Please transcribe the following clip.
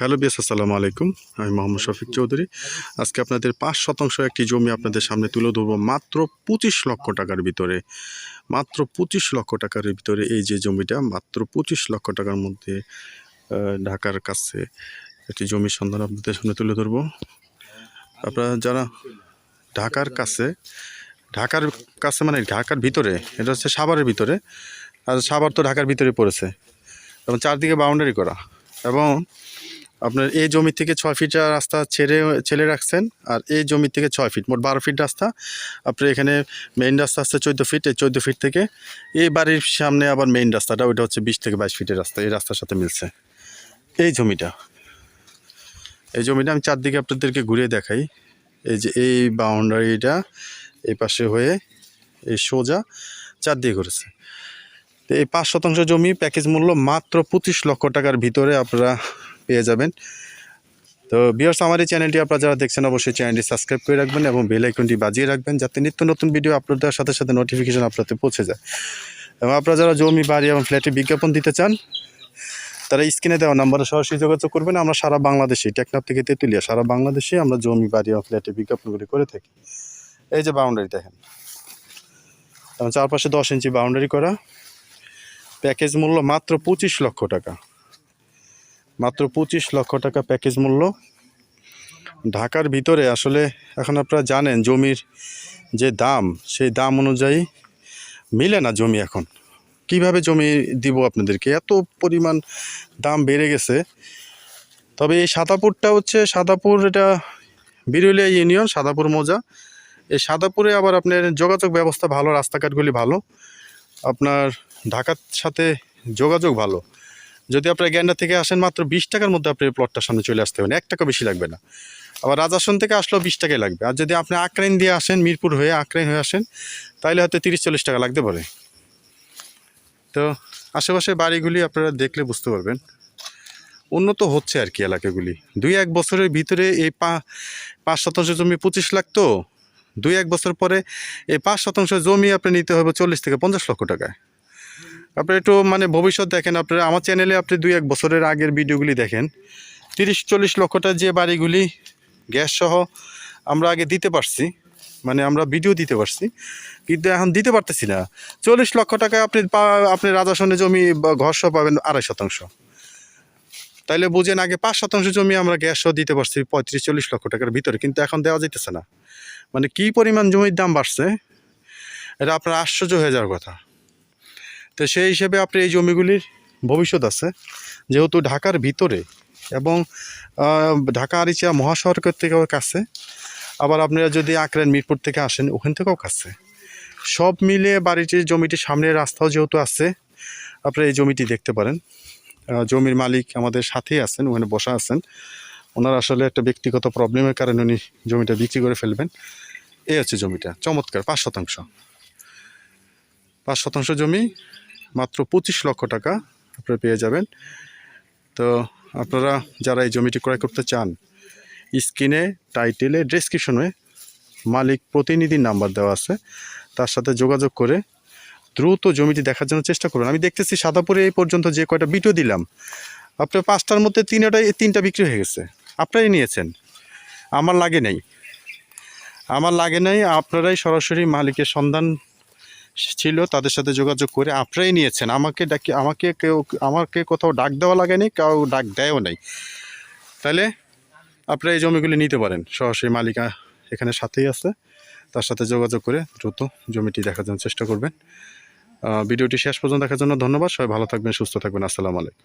Hello বিয়াস, আসসালামু আলাইকুম। আমি মোহাম্মদ শফিক চৌধুরী। আজকে আপনাদের পাঁচ শতাংশ একটি জমি আপনাদের সামনে তুলে ধরবো মাত্র পঁচিশ লক্ষ টাকার ভিতরে। মাত্র পঁচিশ লক্ষ টাকার ভিতরে এই যে জমিটা, মাত্র পঁচিশ লক্ষ টাকার মধ্যে ঢাকার কাছে একটি জমির সন্ধান আপনাদের সামনে তুলে ধরবো। আপনারা যারা ঢাকার কাছে ঢাকার কাছে মানে ঢাকার ভিতরে, এটা হচ্ছে সাভারের ভিতরে। আর সাভার তো ঢাকার ভিতরে পড়েছে। এবং চারদিকে বাউন্ডারি করা। এবং আপনার এই জমি থেকে ছয় ফিট রাস্তা ছেড়ে ছেড়ে রাখছেন আর এই জমি থেকে ছয় ফিট মোট বারো ফিট রাস্তা। আপনার এখানে মেইন রাস্তা আসছে চোদ্দ ফিট এই চোদ্দ ফিট থেকে এই বাড়ির সামনে আবার মেইন রাস্তাটা, ওইটা হচ্ছে বিশ থেকে বাইশ ফিটের রাস্তা, এই রাস্তার সাথে মিলছে। এই জমিটা এই জমিটা আমি চারদিকে আপনাদেরকে ঘুরিয়ে দেখাই। এই যে এই বাউন্ডারিটা এই পাশে হয়ে এই সোজা চারদিকে করেছে তো এই পাঁচ শতাংশ জমি প্যাকেজ মূল্য মাত্র পঁচিশ লক্ষ টাকার ভিতরে আপনারা পেয়ে যাবেন। তো বিয়ার্স আমার এই চ্যানেলটি আপনারা যারা দেখছেন, অবশ্যই চ্যানেলটি সাবস্ক্রাইব করে রাখবেন এবং বেল আইকনটি বাজিয়ে রাখবেন, যাতে নিত্য নতুন ভিডিও আপলোড দেওয়ার সাথে সাথে নোটিফিকেশন আপনাদের পৌঁছে যায়। এবং আপনারা যারা জমি, বাড়ি এবং ফ্ল্যাটে বিজ্ঞাপন দিতে চান, তারা স্ক্রিনে দেওয়া নাম্বারে সরাসরি যোগাযোগ করবেন। আমরা সারা বাংলাদেশে, টেকনাফ থেকে তেঁতুলিয়া, সারা বাংলাদেশে আমরা জমি, বাড়ি এবং ফ্ল্যাটে বিজ্ঞাপনগুলি করে থাকি। এই যে বাউন্ডারি দেখেন। এবং চারপাশে দশ ইঞ্চি বাউন্ডারি করা। প্যাকেজ মূল্য মাত্র পঁচিশ লক্ষ টাকা। মাত্র পঁচিশ লক্ষ টাকা প্যাকেজ মূল্য। ঢাকার ভিতরে আসলে এখন আপনারা জানেন জমির যে দাম, সেই দাম অনুযায়ী মিলে না জমি এখন। কীভাবে জমি দিব আপনাদেরকে? এত পরিমাণ দাম বেড়ে গেছে। তবে এই সাদাপুরটা হচ্ছে, সাদাপুর এটা বিরুলিয়া ইউনিয়ন, সাদাপুর মোজা। এই সাদাপুরে আবার আপনার যোগাযোগ ব্যবস্থা ভালো, রাস্তাঘাটগুলি ভালো। আপনার ঢাকার সাথে যোগাযোগ ভালো। যদি আপনার গ্যান্ডা থেকে আসেন, মাত্র বিশ টাকার মধ্যে আপনি প্লটটার সামনে চলে আসতে পারেন। এক টাকা বেশি লাগবে না। আবার রাজাসন থেকে আসলেও বিশ টাকাই লাগবে। আর যদি আপনি আক্রাইন দিয়ে আসেন, মিরপুর হয়ে আক্রাইন হয়ে আসেন, তাহলে হয়তো তিরিশ চল্লিশ টাকা লাগতে পারে। তো আশেপাশে বাড়িগুলি আপনারা দেখলে বুঝতে পারবেন। উন্নত হচ্ছে আর কি এলাকাগুলি। দুই এক বছরের ভিতরে এই পা, পাঁচ শতাংশ জমি পঁচিশ লাখ তো। দুই এক বছর পরে এই পাঁচ শতাংশ জমি আপনি নিতে হবে চল্লিশ থেকে পঞ্চাশ লক্ষ টাকায়। আপনি একটু মানে ভবিষ্যৎ দেখেন। আপনারা, আমার চ্যানেলে আপনি দুই এক বছরের আগের ভিডিওগুলি দেখেন। তিরিশ, চল্লিশ লক্ষটা যে বাড়িগুলি গ্যাস সহ আমরা আগে দিতে পারছি মানে আমরা ভিডিও দিতে পারছি, কিন্তু এখন দিতে পারতেছি না। চল্লিশ লক্ষ টাকা আপনি আপনি রাজাসনে জমি ঘর সহ পাবেন আড়াই শতাংশ। তাইলে বুঝেন, আগে পাঁচ শতাংশ জমি আমরা গ্যাস সহ দিতে পারছি পঁয়ত্রিশ, চল্লিশ লক্ষ টাকার ভিতরে, কিন্তু এখন দেওয়া যেতেছে না। মানে কি পরিমাণ জমির দাম বাড়ছে, এটা আপনার আশ্চর্য হয়ে যাওয়ার কথা। তো সেই হিসেবে আপনি এই জমিগুলির ভবিষ্যৎ আছে। যেহেতু ঢাকার ভিতরে এবং ঢাকা আরিচা মহাসড়কের থেকেও কাছে, আবার আপনারা যদি আঁকড়েন মিরপুর থেকে আসেন, ওখান থেকেও কাছে। সব মিলে বাড়িটির জমিটির সামনের রাস্তাও যেহেতু আছে, আপনারা এই জমিটি দেখতে পারেন। জমির মালিক আমাদের সাথেই আছেন, ওখানে বসা আছেন। ওনার আসলে একটা ব্যক্তিগত প্রবলেমের কারণে উনি জমিটা বিক্রি করে ফেলবেন। এই হচ্ছে জমিটা, চমৎকার, পাঁচ শতাংশ। পাঁচ শতাংশ জমি মাত্র পঁচিশ লক্ষ টাকা আপনারা পেয়ে যাবেন। তো আপনারা যারা এই জমিটি ক্রয় করতে চান, স্ক্রিনে, টাইটেলে, ডেসক্রিপশনে মালিক প্রতিনিধির নাম্বার দেওয়া আছে। তার সাথে যোগাযোগ করে দ্রুত জমিটি দেখার জন্য চেষ্টা করুন। আমি দেখতেছি সাদাপুরে এই পর্যন্ত যে কয়টা ভিডিও দিলাম, আপনার পাঁচটার মধ্যে তিনটাই তিনটা বিক্রি হয়ে গেছে। আপনারাই নিয়েছেন। আমার লাগে নাই। আমার লাগে নাই, আপনারাই সরাসরি মালিকের সন্ধান ছিল, তাদের সাথে যোগাযোগ করে আপনারাই নিয়েছেন। আমাকে ডাকি, আমাকে কেউ, আমাকে কোথাও ডাক দেওয়া লাগেনি, কেউ ডাক দেয়ও নাই। তাহলে আপনারা এই জমিগুলি নিতে পারেন। সরাসরি মালিকা এখানে সাথেই আছে। তার সাথে যোগাযোগ করে দ্রুত জমিটি দেখার জন্য চেষ্টা করবেন। ভিডিওটি শেষ পর্যন্ত দেখার জন্য ধন্যবাদ। সবাই ভালো থাকবেন, সুস্থ থাকবেন। আসসালামু আলাইকুম।